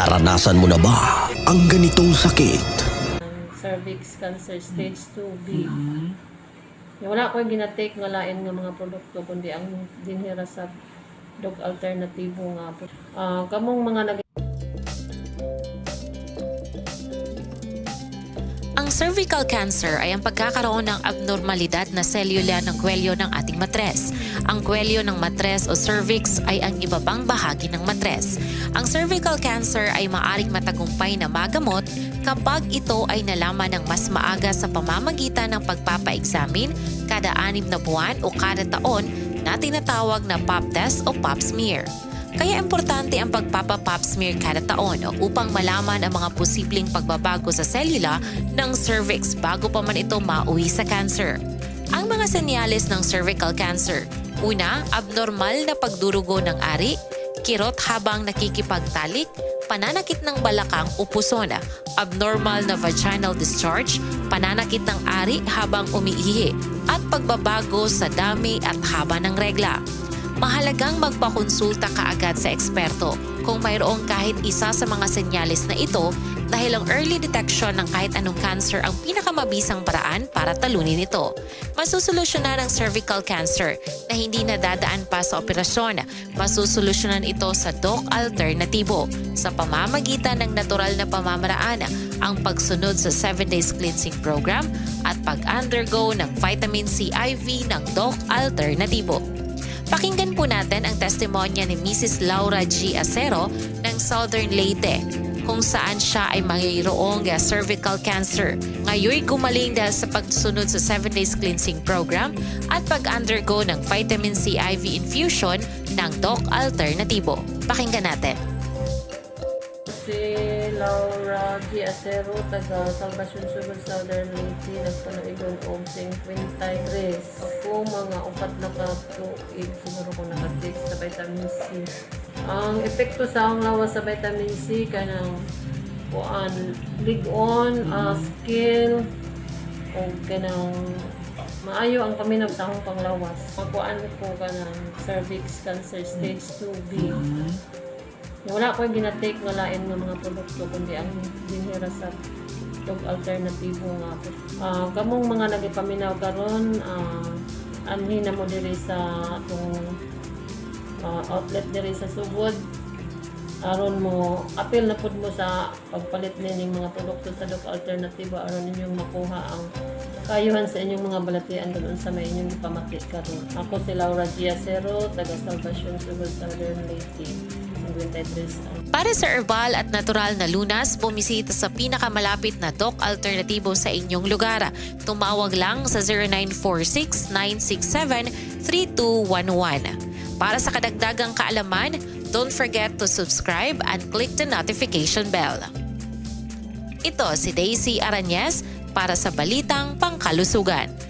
Naranasan mo na ba ang ganitong sakit? cervix cancer stage 2B. Yung wala ko ginatake nga lain nga mga produkto kundi ang dinhira sa dog alternatibo nga po. Ah, kamong mga nag Ang cervical cancer ay ang pagkakaroon ng abnormalidad na selula ng kwelyo ng ating matres. Ang kwelyo ng matres o cervix ay ang ibabang bahagi ng matres. Ang cervical cancer ay maaring matagumpay na magamot kapag ito ay nalaman ng mas maaga sa pamamagitan ng pagpapa-examine kada anim na buwan o kada taon na tinatawag na pap test o pap smear. Kaya importante ang pagpapa-pap smear kada taon upang malaman ang mga posibleng pagbabago sa selula ng cervix bago pa man ito mauwi sa cancer. Ang mga senyales ng cervical cancer. Una, abnormal na pagdurugo ng ari, kirot habang nakikipagtalik, pananakit ng balakang o puson, abnormal na vaginal discharge, pananakit ng ari habang umiihi, at pagbabago sa dami at haba ng regla mahalagang magpakonsulta kaagad sa eksperto kung mayroong kahit isa sa mga senyales na ito dahil ang early detection ng kahit anong cancer ang pinakamabisang paraan para talunin ito. Masusolusyonan ang cervical cancer na hindi nadadaan pa sa operasyon. Masusolusyonan ito sa doc alternatibo sa pamamagitan ng natural na pamamaraan ang pagsunod sa 7 days cleansing program at pag-undergo ng vitamin C IV ng doc alternatibo. Pakinggan po natin ang testimonya ni Mrs. Laura G. Acero ng Southern Leyte kung saan siya ay mayroong uh, cervical cancer. Ngayon gumaling dahil sa pagsunod sa 7 days cleansing program at pag-undergo ng vitamin C IV infusion ng Doc Alternativo. Pakinggan natin. si Laura G. Acero, taga Salvacion Sugar Southern Leyte, nagpanuigon og 53. Ako mga upat na ka tuig, siguro ko nakatik sa vitamin C. Ang epekto sa ang lawas sa vitamin C kanang kuan ligon, uh, skill o kanang maayo ang paminag sa akong panglawas. Magkuan ko kanang cervix cancer stage 2B. Yung wala ko ginatake nga lain nga mga produkto kundi ang dinhira sa dog alternatibo nga po. Ah, kamong mga nagipaminaw karon ah anhi na mo diri sa atong ah, outlet diri sa Sugod aron mo apil na pud mo sa pagpalit nining mga produkto sa dog alternatibo aron ninyong makuha ang kayuhan sa inyong mga balatian doon sa may inyong ipamati karon. Ako si Laura Giacero, taga Salvacion Sugod Southern Leyte. 53 ang Para sa herbal at natural na lunas, bumisita sa pinakamalapit na Doc Alternatibo sa inyong lugar. Tumawag lang sa 0946-967-3211. Para sa kadagdagang kaalaman, don't forget to subscribe and click the notification bell. Ito si Daisy Aranyes para sa Balitang Pangkalusugan.